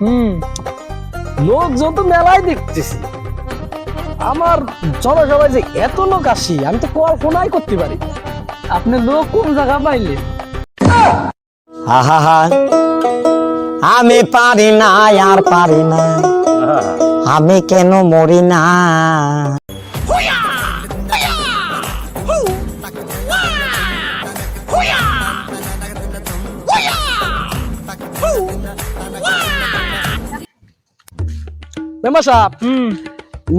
হুম। লোকজন তো মেলায় দেখতেছি আমার জনসভায় যে এত লোক আসি আমি তো কল্পনাই করতে পারি আপনি লোক কোন জায়গা পাইলে আহা আমি পারি না আর পারি না। আমি কেন মরি না? মেম্বার সাহেব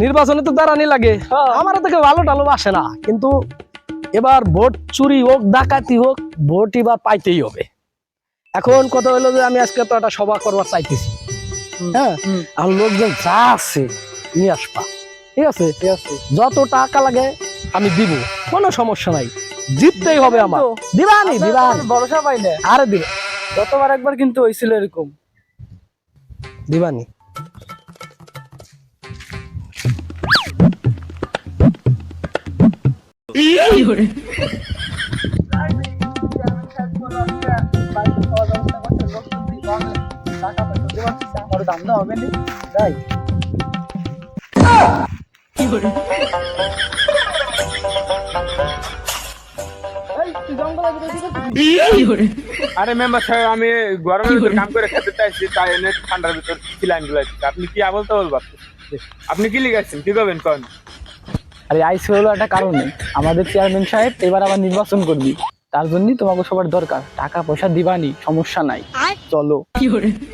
নির্বাচনে তো দাঁড়ানি লাগে। আমার থেকে ভালো টালো আসে না কিন্তু এবার ভোট চুরি হোক ডাকাতি হোক ভোট এবার পাইতেই হবে। এখন কথা হলো যে আমি আজকে তো একটা সভা করবার চাইতেছি। হ্যাঁ? আর লোকজন যা আছে নিয়ে আসবা। ঠিক আছে? যত টাকা লাগে আমি দিব কোনো সমস্যা নাই। জিততেই হবে আমার? দিবানি দিবানি ভরসা পাইলে আরে দিব গতবার একবার কিন্তু হয়েছিল এরকম। দিবানি হবে নি তাই আরে মেম্বার সাহেব আমি গরমের ভিতর কাম করে খেতে চাইছি তাই এনে ঠান্ডার ভিতর ছিলাম আপনি কি আবল তাবল ভাবছেন? আপনি কি লিখাইছেন? কি করবেন কোন? আরে আইসি হলো একটা কারণে আমাদের চেয়ারম্যান সাহেব এবার আবার নির্বাচন করবি। তার জন্যই তোমাকে সবার দরকার। টাকা পয়সা দিবানি সমস্যা নাই। চলো।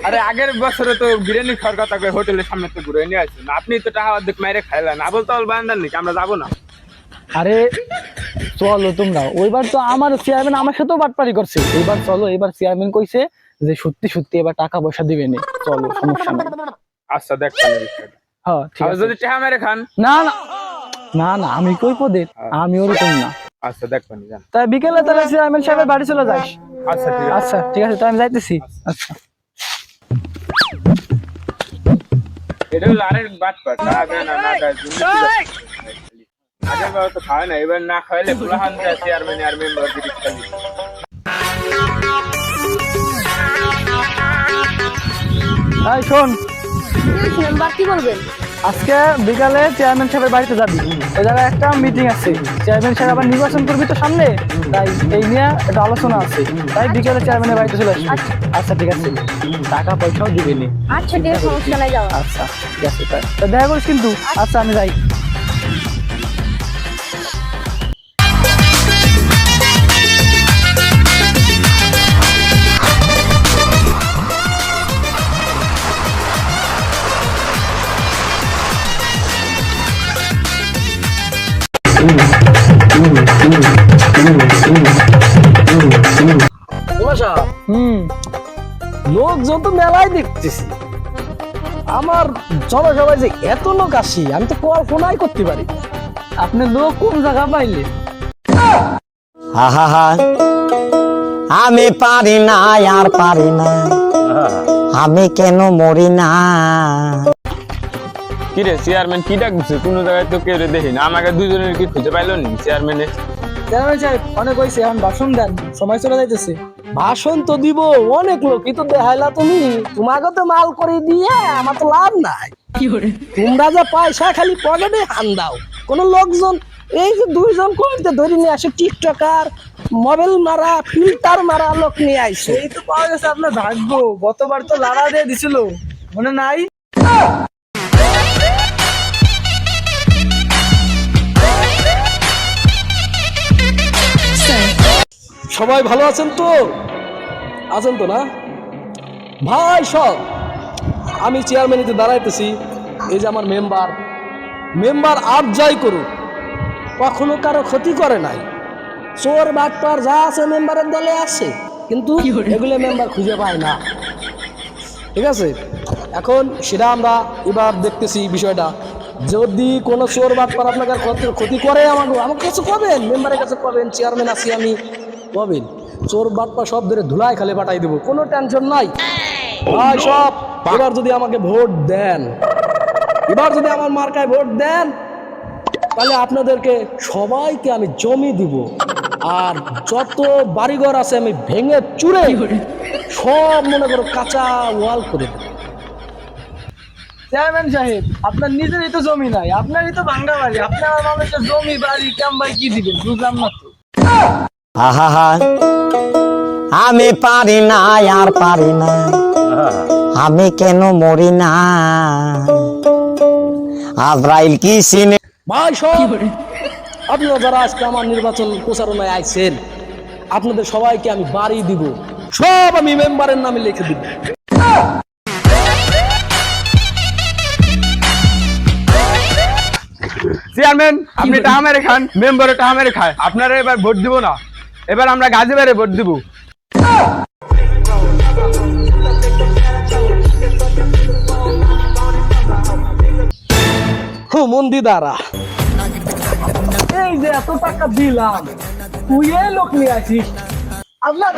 আরে আগের বছরে তো বিরিয়ানি খাওয়ার কথা কয়ে হোটেলের সামনে তো ঘুরে নিয়ে আসছেন আপনি তো টাকা অর্ধেক মাইরে খাইলেন। আবল তাবল বান্দার নাকি আমরা যাব না। আরে চলো তোমরা। ওইবার তো আমার চেয়ারম্যান আমার সাথেও বাটপারি করছে। এবার চলো এবার চেয়ারম্যান কইছে যে সত্যি সত্যি এবার টাকা পয়সা দিবে না। চলো সমস্যা নাই। আচ্ছা দেখ তাহলে হ্যাঁ ঠিক আছে। যদি টাকা মেরে খান। না না। না না আমি কই পদের আমি ওরকম না। আচ্ছা দেখবেন যান তাই বিকেলে তাহলে চেয়ারম্যান সাহেবের বাড়ি চলে যাস। আচ্ছা ঠিক আছে। আচ্ছা ঠিক আছে তাই আমি যাইতেছি। আচ্ছা। এটা হলো আরেক বাদ পাট না না না করছ? আগের বার তো খাওয়ায় না এবার না চেয়ারম্যান আর মেম্বার শোন। মেম্বার কি বলবেন? আজকে বিকালে চেয়ারম্যান সাহেবের বাড়িতে যাবি। ওই জায়গায় একটা মিটিং আছে। চেয়ারম্যান সাহেব আবার নির্বাচন করবি তো সামনে? তাই এই নিয়ে একটা আলোচনা আছে। তাই বিকালে চেয়ারম্যানের বাড়িতে চলে আসবি। আচ্ছা। ঠিক আছে। টাকা পয়সাও দিবি নি আচ্ছা ঠিক আছে সমস্যা নাই যাওয়া। আচ্ছা ঠিক আছে তাই। দেখা করিস কিন্তু। আচ্ছা আমি যাই। হুম। লোকজন তো মেলায় দেখতেছি। আমার জনসভায় যে এত লোক আসি আমি তো কল্পনাই করতে পারি আপনি লোক কোন জায়গা পাইলে আমি পারি না আর পারি না। আমি কেন মরি না? কি রে চেয়ারম্যান কি ডাকছে কোন জায়গায় তো কেউ দেখি না। আমাকে দুজনের কি খুঁজে পাইলো নি চেয়ারম্যানে চেয়ারম্যান সাহেব অনেক হয়েছে এখন ভাষণ দেন। সময় চলে যাইতেছে। ভাষণ তো দিব অনেক লোকই তো দেখাইলা তুমি। তোমাকে তো মাল করে দিয়ে আমার তো লাভ নাই। তোমরা যে পয়সা খালি পকেটে হান দাও। কোন লোকজন এই যে দুইজন করতে ধরে নিয়ে আসে টিকটকার মোবাইল মারা ফিল্টার মারা লোক নিয়ে আইছে। এই তো পাওয়া গেছে আপনার ভাগ্য। গতবার তো লাড়া দিয়ে দিছিল। মনে নাই? সবাই ভালো আছেন তো? আছেন তো না? ভাই সব। আমি চেয়ারম্যান চেয়ারম্যানিতে দাঁড়াইতেছি। এই যে আমার মেম্বার মেম্বার আর যাই করুক। কখনো কারও ক্ষতি করে নাই। চোর বাটপার যা আছে মেম্বারের দলে আছে। কিন্তু এগুলো মেম্বার খুঁজে পায় না। ঠিক আছে? এখন সেটা আমরা এবার দেখতেছি বিষয়টা। যদি কোনো চোর বাটপার আপনাকে ক্ষতি ক্ষতি করে আমাকে আমার কাছে পাবেন মেম্বারের কাছে পাবেন চেয়ারম্যান আছি আমি। পাবেন চোর বাটপা সব ধরে ধুলাই খালে পাঠাই দেবো কোনো টেনশন নাই। ভাই সব এবার যদি আমাকে ভোট দেন এবার যদি আমার মার্কায় ভোট দেন তাহলে আপনাদেরকে সবাইকে আমি জমি দিব আর যত বাড়িঘর আছে আমি ভেঙে চুরে সব মনে করো কাঁচা ওয়াল করে দেবো। চেয়ারম্যান সাহেব আপনার নিজেরই তো জমি নাই আপনারই তো ভাঙ্গা বাড়ি আপনার মানুষের জমি বাড়ি কেম কি দিবেন? বুঝলাম না তো। আহা আমি পারি না আর পারি না। আমি কেন মরি না? আজরাইল কি সিনে ভাই সব আপনারা যারা আজকে আমার নির্বাচন প্রচারণায় আইছেন আপনাদের সবাইকে আমি বাড়ি দিব। সব আমি মেম্বারের নামে লিখে দিব। চেয়ারম্যান আপনি টাকা মেরে খান মেম্বারও টাকা মেরে খায়। আপনারা এবার ভোট দিব না। এবার আমরা গাজীবারে ভোট দিব। মন্দি দ্বারা। এই যে এত টাকা দিলাম তুই এই লোক নিয়ে আপনার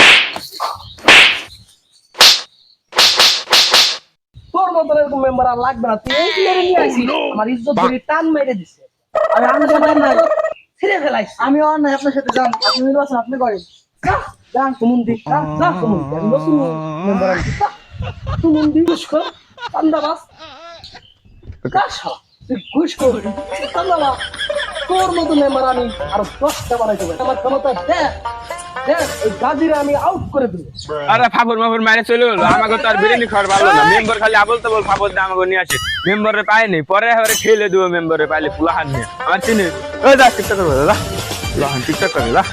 তোর মতন এরকম মেম্বার আর লাগবে না তুই এই নিয়ে আসিস। আমার ইজ্জত টান মেরে দিছে। আমি আমি ছিঁড়ে ফেলাইছি। আমি আর নাই আপনার সাথে যান আপনি নির্বাচন আপনি করেন। যান কুমুন্দি যান যা কুমুন্দি আমি বসুন মেম্বার কুমুন্দি ঘুষ কর চান্দাবাস ঘুষ কর চান্দাবাস তোর মতো মেম্বার আমি আরও দশটা বানাইতে পারি। আমার ক্ষমতা দেখ। গাজিরে আমি আউট করে দেবো। আরে ফাফর মাফর মারে চলে গেলো আমাকে তো আর বিরিয়ানি খাওয়ার ভালো না। মেম্বার খালি আবল তো বল ফাফর দিয়ে আমাকে নিয়ে আসে। মেম্বারে পায়নি পরে এবারে খেলে দেবো মেম্বারে পাইলে পুলাহান নিয়ে। আমার চিনি? ওই যা করবে যা। পুলাহান টিকটক করে যা।